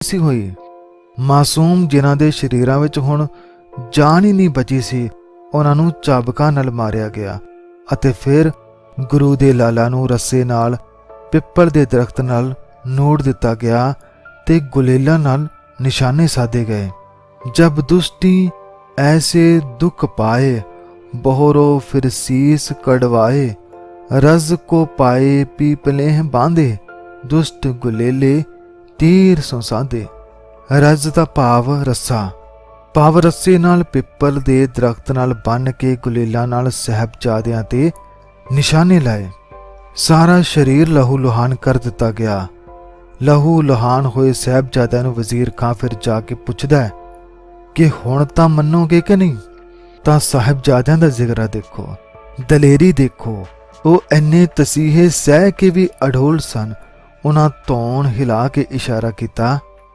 ਸੀ ਹੋਈ। ਮਾਸੂਮ ਜਿਨ੍ਹਾਂ ਦੇ ਸ਼ਰੀਰਾਂ ਵਿੱਚ ਹੁਣ ਜਾਨ ਹੀ ਨਹੀਂ ਬਚੀ ਸੀ, ਉਹਨਾਂ ਨੂੰ ਚਾਬਕਾਂ ਨਾਲ ਮਾਰਿਆ ਗਿਆ ਅਤੇ ਫਿਰ ਗੁਰੂ ਦੇ ਲਾਲਾ ਨੂੰ ਰੱਸੇ ਨਾਲ, ਪਿੱਪਲ ਦੇ ਦਰਖਤ ਨਾਲ ਨੋੜ ਦਿੱਤਾ ਗਿਆ ਤੇ ਗੁਲੇਲਾ ਨਾਲ ਨਿਸ਼ਾਨੇ ਸਾਧੇ ਗਏ। ਜਬ ਦੁਸ਼ਟੀ ਐਸੇ ਦੁੱਖ ਪਾਏ, ਬਹੁਰੋ ਫਿਰ ਸੀਸ ਕੜਵਾਏ ਰਜ਼ ਕੋ ਪਾਏ ਪੀਪਲੇ ਬਾਂਦੇ ਦੁਸ਼ਟ ਗੁਲੇਲੇ ਤੀਰ ਸੰਸਾਦੇ ਰਜ ਦਾ ਭਾਵ ਰੱਸਾ। ਭਾਵ ਰੱਸੇ ਨਾਲ ਪਿੱਪਲ ਦੇ ਦਰਖਤ ਨਾਲ ਬੰਨ ਕੇ ਗੁਲੇਲਾਂ ਨਾਲ ਸਹਿਬਜ਼ਾਦਿਆਂ ਤੇ ਨਿਸ਼ਾਨੇ ਲਾਏ। ਸਾਰਾ ਸਰੀਰ ਲਹੂ ਲੁਹਾਨ ਕਰ ਦਿੱਤਾ ਗਿਆ। ਲਹੂ ਲੁਹਾਨ ਹੋਏ ਸਹਿਬਜ਼ਾਦਿਆਂ ਨੂੰ ਵਜ਼ੀਰ ਖਾਂ ਫਿਰ ਜਾ ਕੇ ਪੁੱਛਦਾ ਹੈ ਕਿ ਹੁਣ ਤਾਂ ਮੰਨੋਗੇ ਕਿ ਨਹੀਂ? ਤਾਂ ਸਾਹਿਬਜ਼ਾਦਿਆਂ ਦਾ ਜ਼ਿਕਰਾ ਦੇਖੋ, ਦਲੇਰੀ ਦੇਖੋ, ਉਹ ਇੰਨੇ ਤਸੀਹੇ ਸਹਿ ਕੇ ਵੀ ਅਡੋਲ ਸਨ। ਉਹਨਾਂ ਧੌਣ ਹਿਲਾ ਕੇ ਇਸ਼ਾਰਾ ਕੀਤਾ